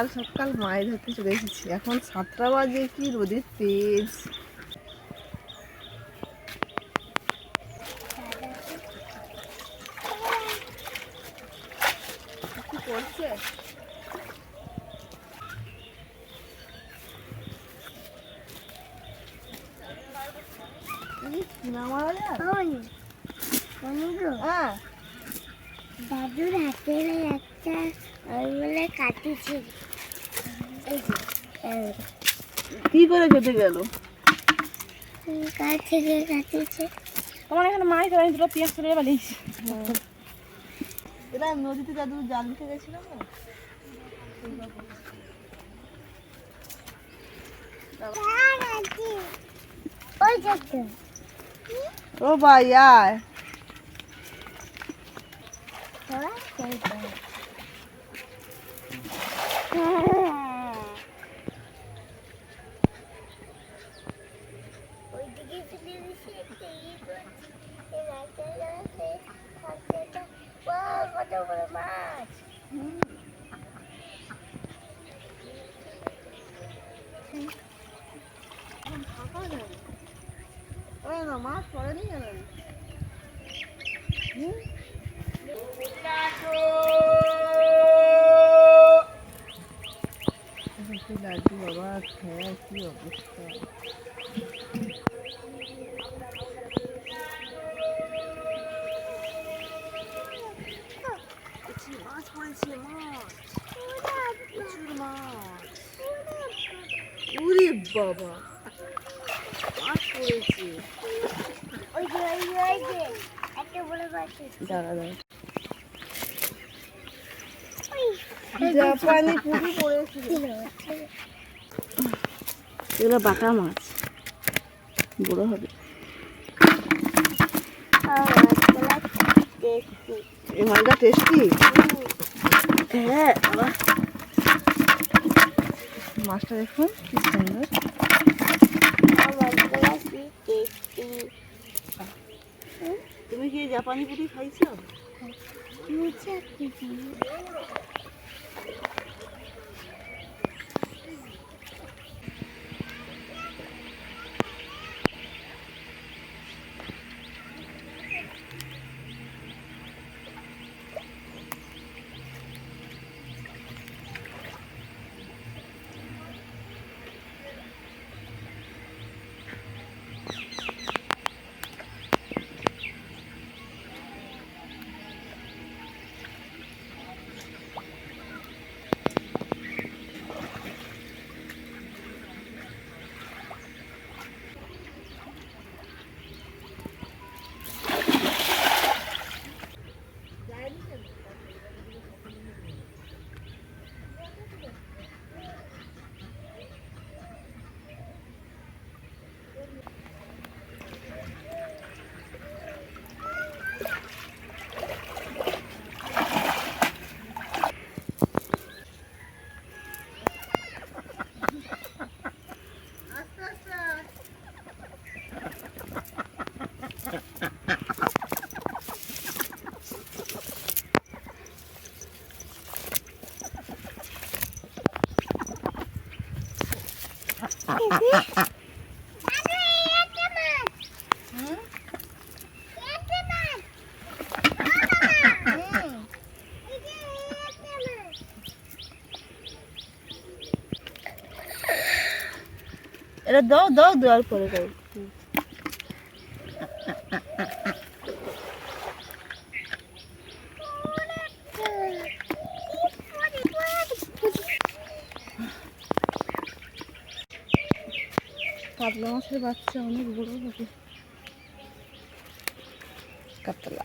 সকাল সকাল মাছ ধরতে চলে এসেছি। এখন সাতটা বাজে কি রোদের তেজ। করছে? যায়? হ্যাঁ দাদুর হাতের একটা ওই বলে কাটিছে এই যে, এই কি করে কেটে গেল? তোমার এখানে মাছ ধরে আমি দুটো পেঁয়াজ তুলে পালিয়েছি এরা নদীতে দাদু জাল দিতে গেছিলাম না? ও ভাই আয় ওইদিকে ফেলে দিছি একটা ই করছি এই মাছটা যাচ্ছে হাতটা বাহ কত বড় মাছ ওই না মাছ পড়েনি কেন লাড্ডু বাবা হ্যাঁ কি অবস্থা মাছ পড়েছে মাছ প্রচুর মাছ উরে বাবা মাছ পড়েছে ওই যে ওই যে ওই যে একটা বড় মাছ। দাঁড়া দাঁড়া জাপানি পুরি পড়েছিল এগুলো বাটা মাছ। বড় হবে। এই মাছটা টেস্টি হ্যাঁ মাছটা দেখুন কি সুন্দর। তুমি কি জাপানি পুরি খাইছো? এটা দাও দাও দেওয়ার পরে দাও কাতলা মাছের বাচ্চা অনেক বড় হবে। কাতলা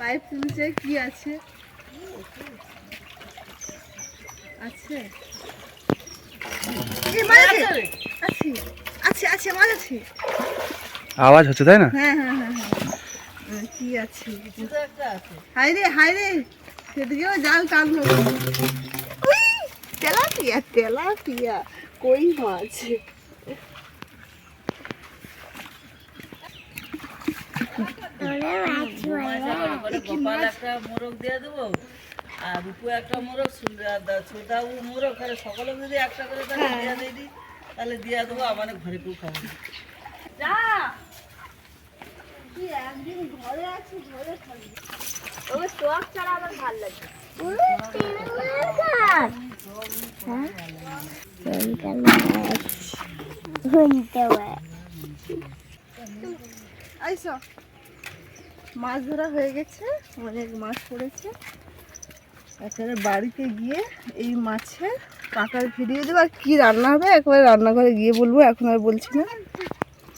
পাইপ তুলছে কি আছে আছে এই মাছ আছে আছে আওয়াজ হচ্ছে তাই না? হ্যাঁ হ্যাঁ হ্যাঁ হ্যাঁ। আর কি আছে? হাই রে হাই রে। সেদিকেও জাল টানলো তেলাপিয়া তেলাপিয়া কই মাছ? গোপাল একটা মোরগ দিয়ে দেবো আর রূপু একটা মোরগ সুদাবু মোরগ সকলে যদি একটা করে তাহলে দিয়ে দিয়ে দিই। তাহলে দিয়ে দেবো আমার ঘরে কেউ খাব না। একদিন ঘরে আছি ঘরে থাকবি। আইসো। মাছ ধরা হয়ে গেছে অনেক মাছ পড়েছে। একেবারে বাড়িতে গিয়ে এই মাছের কাকার ফিরিয়ে দেবো আর কী রান্না হবে? একবারে রান্নাঘরে গিয়ে বলব এখন আর বলছি না।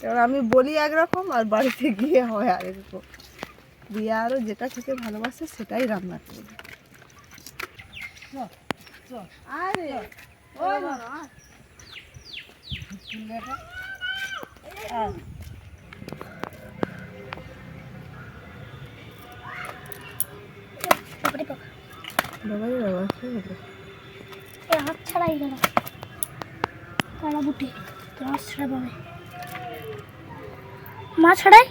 এবার আমি বলি একরকম আর বাড়িতে গিয়ে হয় আরেকরকম। দিয়ে আরও যেটা খেতে ভালোবাসে সেটাই রান্না করবে। আরে বাবা। বাবা ছাড়াই গেল। কালা বুটি? তোর হাত ছাড়া পাবে। মা ছাড়াই?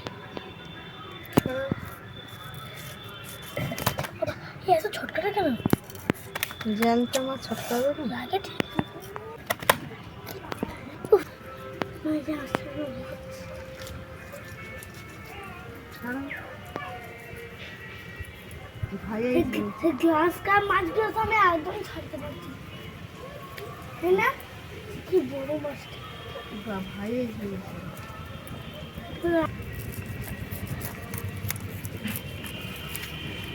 এত ছোটকাটা কেন? জ্যান্ত মাছ ছোট্ট হবে না লাগে ঠিক। উফ, মা, এই যে আসছে গ্লাস কাপ মাছগুলো তো আমি একদম ছাড়তে পারছি। তাই না? কি বড় মাছটা। ভাই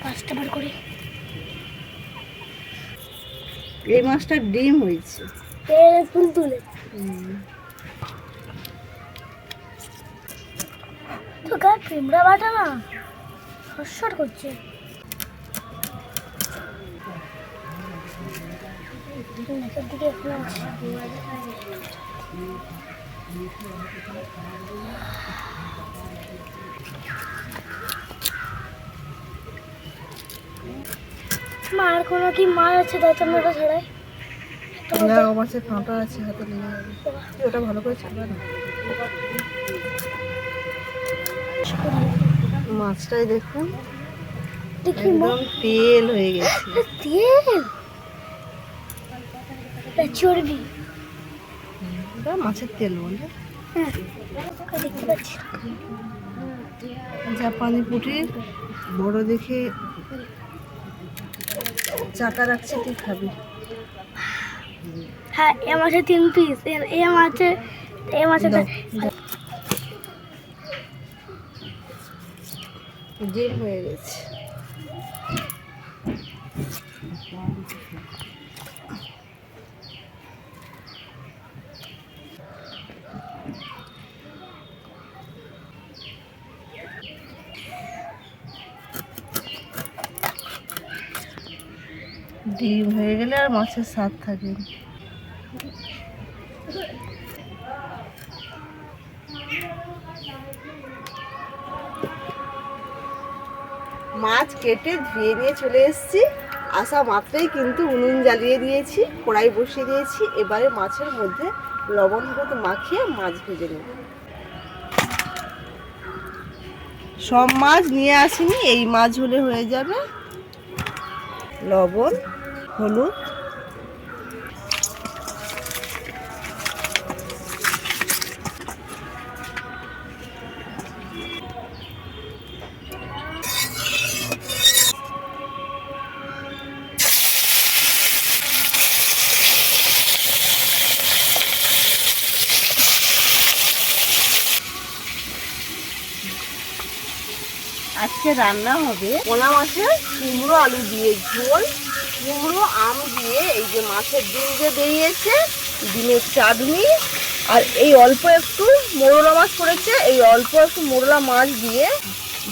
পাঁচটা বার করে। এই মাছটা ডিম হয়েছে। ফুল তুলে। তো গা বাটা না? সরসর করছে। নেচের দিকে আছে মার কোনো কি মার আছে? তুমি ওটা ছাড়াই। দেখো মাছের কাঁটা আছে হাতে যাবে। ওটা ভালো করে ছাড়বে না। মাছটাই দেখুন একদম তেল হয়ে গেছে। তেল? চর্বি। মাছের তেল বলে। হ্যাঁ জাপানি পুটির বড় দেখে চাকা রাখছে তুই খাবি। হ্যাঁ এ মাছে তিন পিস এ মাছে এ মাছে। ডিম হয়ে গেছে। ডিম হয়ে গেলে আর মাছের স্বাদ থাকে মাছ কেটে ধুয়ে নিয়ে চলে এসেছি। আসা মাত্রই কিন্তু উনুন জ্বালিয়ে দিয়েছি, কড়াই বসিয়ে দিয়েছি। এবারে মাছের মধ্যে লবণ হলুদ মাখিয়ে মাছ ভেজে নেব। সব মাছ নিয়ে আসিনি, এই মাছ হলে হয়ে যাবে। লবণ হলুদ। আজকে রান্না হবে পোনা মাছের কুমড়ো আলু দিয়ে ঝোল। কুমড়ো আম দিয়ে এই যে মাছের ডিম যে বেরিয়েছে, ডিমের চাটনি, আর এই অল্প একটু মোরলা মাছ পড়েছে এই অল্প একটু মোরলা মাছ দিয়ে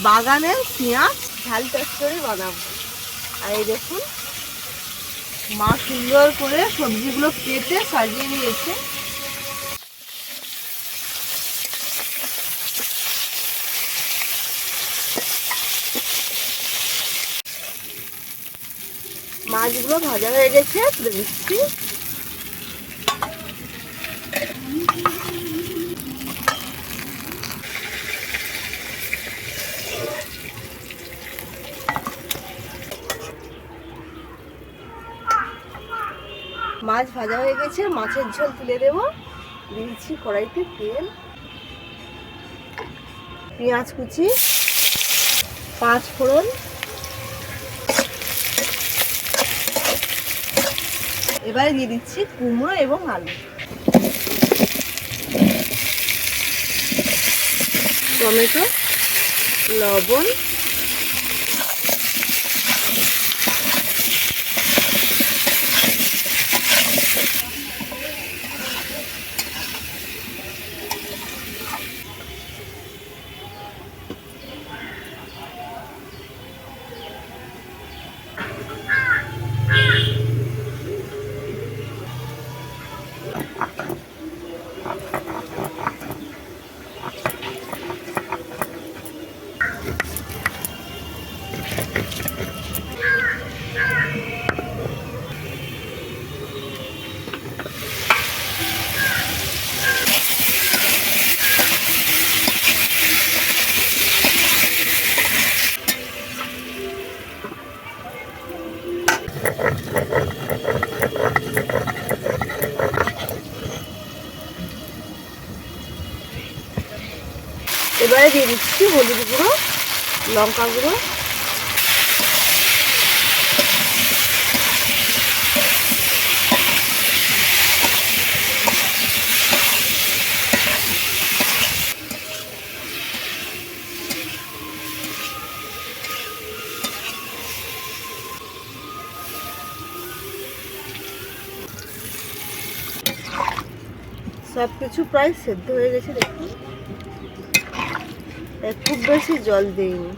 বাগানে পেঁয়াজ, ঝাল চচ্চড়ি বানাবো। আর এই দেখুন, মা সুন্দর করে সবজিগুলো কেটে সাজিয়ে নিয়েছে। মাছগুলো ভাজা হয়ে গেছে, তুলে নিচ্ছি। মাছ ভাজা হয়ে গেছে, মাছের ঝোল তুলে দেবো। দিয়েছি কড়াইতে তেল, পেঁয়াজ কুচি, পাঁচ ফোড়ন এবারে দিয়ে দিচ্ছি কুমড়ো এবং আলু। টমেটো লবণ হলুদ গুঁড়ো লঙ্কা গুঁড়ো। সব কিছু প্রায় সেদ্ধ হয়ে গেছে দেখুন। খুব বেশি জল দিইনি।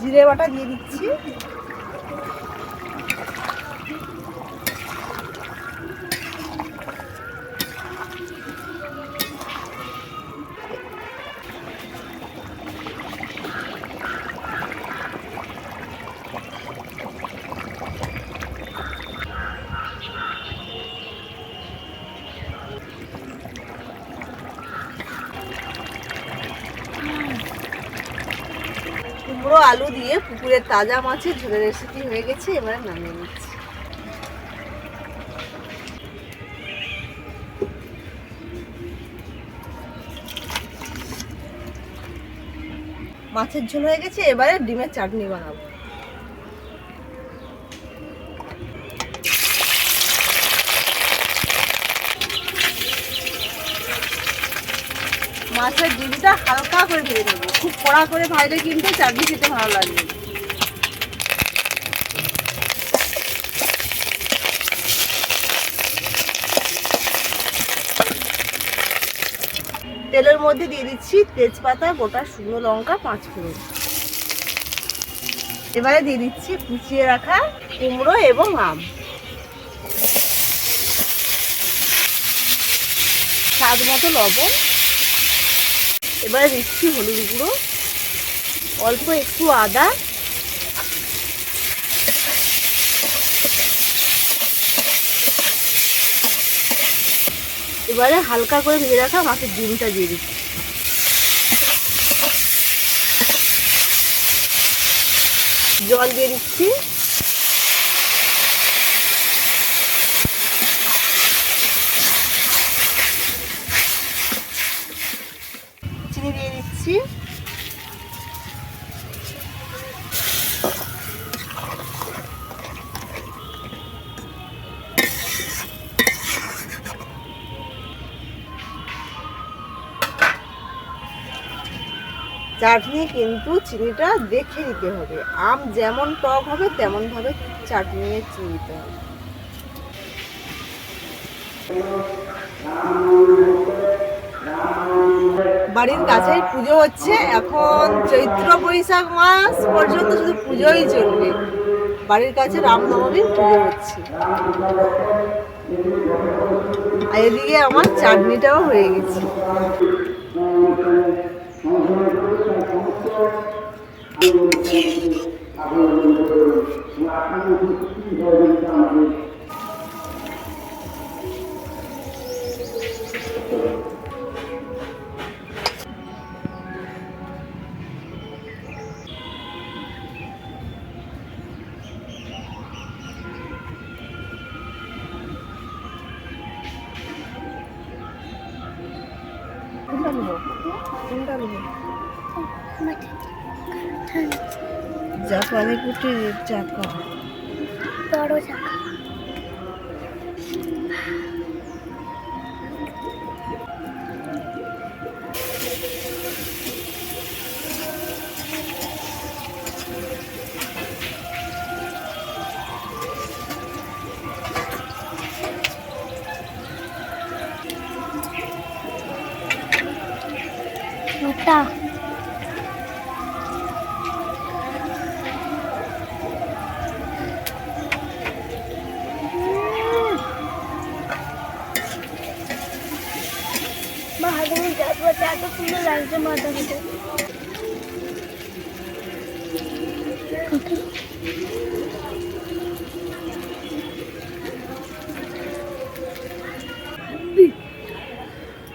জিরে বাটা দিয়ে দিচ্ছি। কুমড়ো আলু দিয়ে পুকুরের তাজা মাছের ঝোলের রেসিপি হয়ে গেছে, এবার নামিয়ে নিচ্ছি। মাছের ঝোল হয়ে গেছে, এবারে ডিমের চাটনি বানাবো। ডিমটা হালকা করে ভেজে নেব। খুব কড়া করে ভাজলে কিন্তু চাটনি খেতে ভালো লাগবে। তেলের মধ্যে দিয়ে দিচ্ছি তেজপাতা, গোটা শুকনো লঙ্কা, পাঁচ ফোড়ন। এবারে দিয়ে দিচ্ছি কুচিয়ে রাখা কুমড়ো এবং আম। স্বাদ মতো লবণ। এবারে দিচ্ছি হলুদ গুঁড়ো, অল্প একটু আদা। এবারে হালকা করে ভেজে রাখা মাছের ডিমটা দিয়ে দিচ্ছি। জল দিয়ে দিচ্ছি চিনি দিয়ে দিচ্ছি। চাটনি কিন্তু চিনিটা দেখে দিতে হবে। আম যেমন টক হবে তেমন ভাবে চাটনি চিনি হবে। বাড়ির কাছেই পুজো হচ্ছে এখন চৈত্র বৈশাখ মাস পর্যন্ত শুধু পুজোই চলবে বাড়ির কাছে রামনবমীর পুজো হচ্ছে আর এদিকে আমার চাটনিটাও হয়ে গেছে পুটির চাকা বড়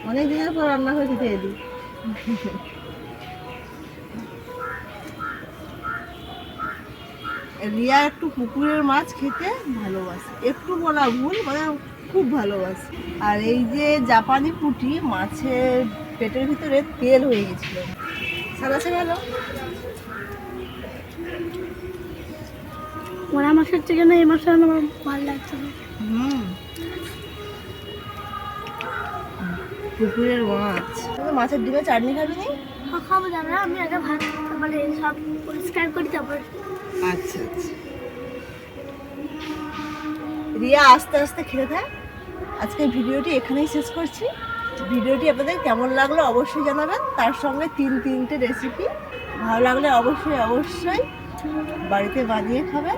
অনেক দিনের পর রান্না হয়েছে দিদি রিয়া একটু পুকুরের মাছ খেতে ভালোবাসে। একটু বলা ভুল মানে খুব ভালোবাসে। আর এই যে জাপানি পুঁটি, মাছের পেটের ভিতরে তেল হয়ে গেছিল। সাদাসে গেল মোড়া মাছের থেকে না এই মাছটা আমার ভালো লাগছে হুম। পুকুরের মাছ। মাছের ডিমে চাটনি খাবি নি? খাব দাদা আমি আগে ভাত মানে সব পরিষ্কার করি তারপর আচ্ছা আচ্ছা। রিয়া আস্তে আস্তে খেতে থাক আজকে ভিডিওটি এখানেই শেষ করছি। ভিডিওটি আপনাদের কেমন লাগল অবশ্যই জানাবেন। তার সঙ্গে তিন তিনটে রেসিপি ভালো লাগলে অবশ্যই অবশ্যই বাড়িতে বানিয়ে খাবেন।